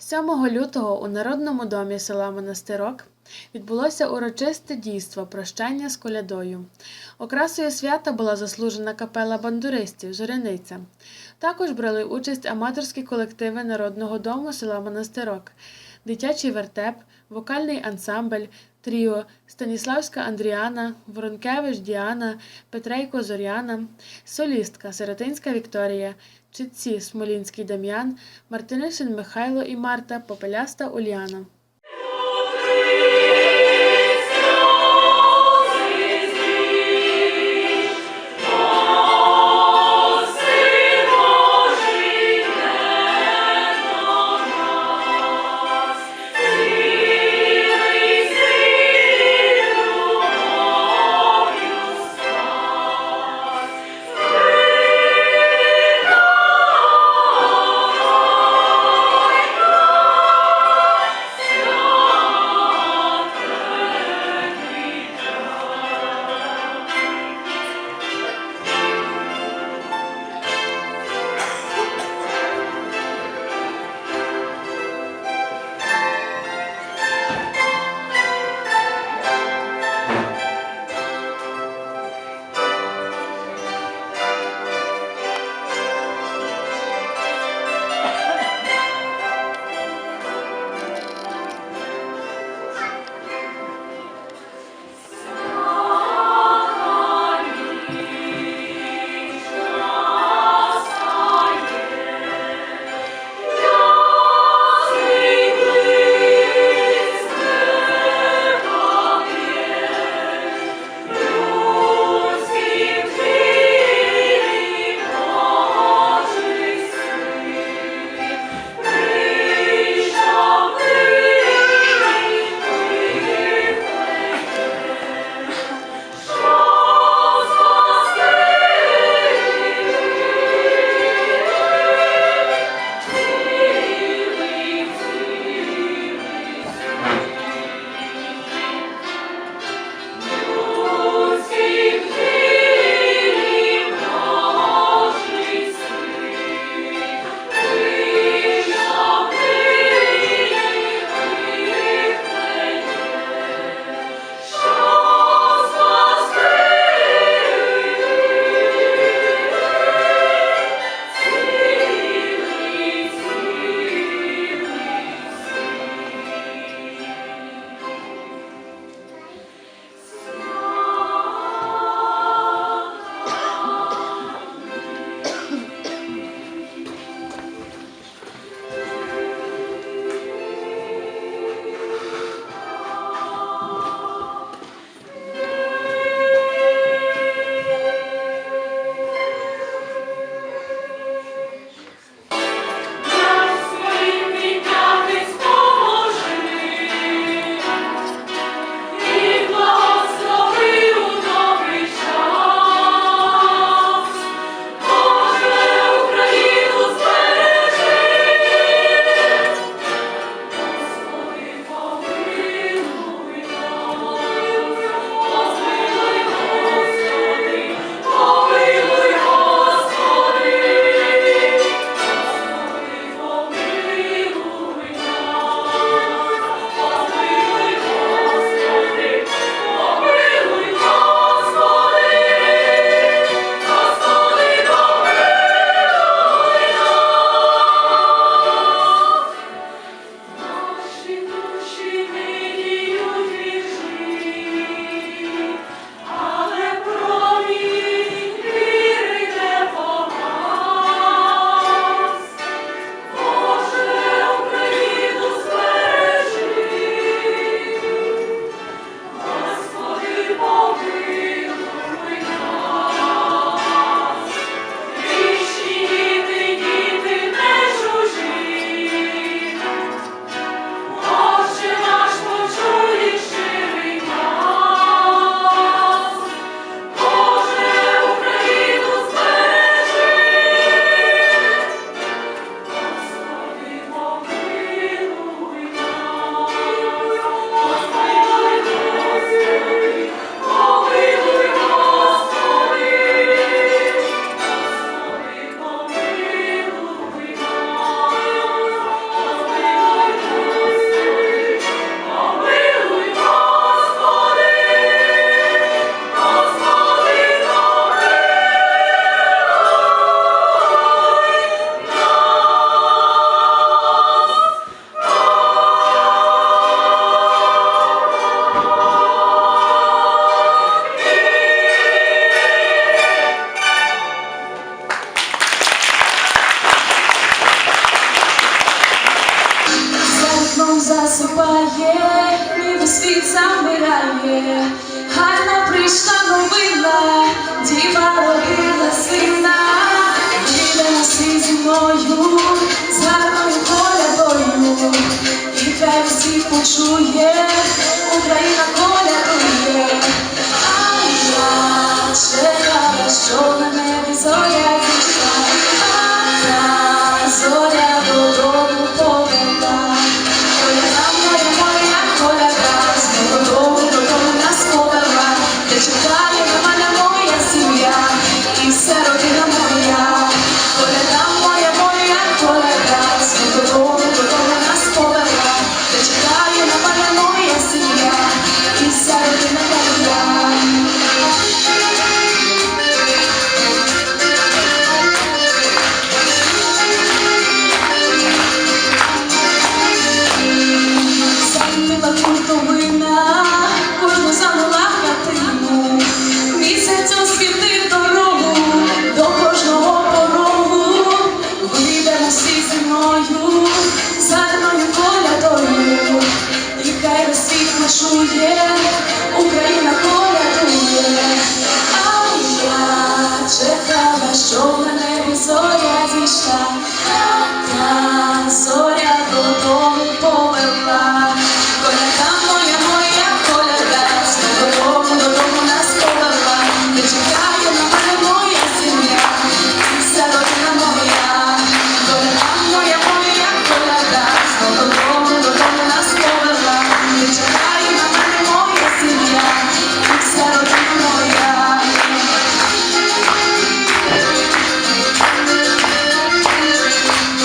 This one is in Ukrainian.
7 лютого у Народному домі села Монастирок відбулося урочисте дійство прощання з колядою. Окрасою свята була заслужена капела бандуристів Жорениця. Також брали участь аматорські колективи Народного дому села Монастирок, дитячий вертеп, вокальний ансамбль, тріо Станіславська Андріана, Воронкевич Діана, Петрейко Зоряна, солістка Сиротинська Вікторія, читці Смолінський Дем'ян, Мартинишин Михайло і Марта, Попеляста Уляна. Почує, Україна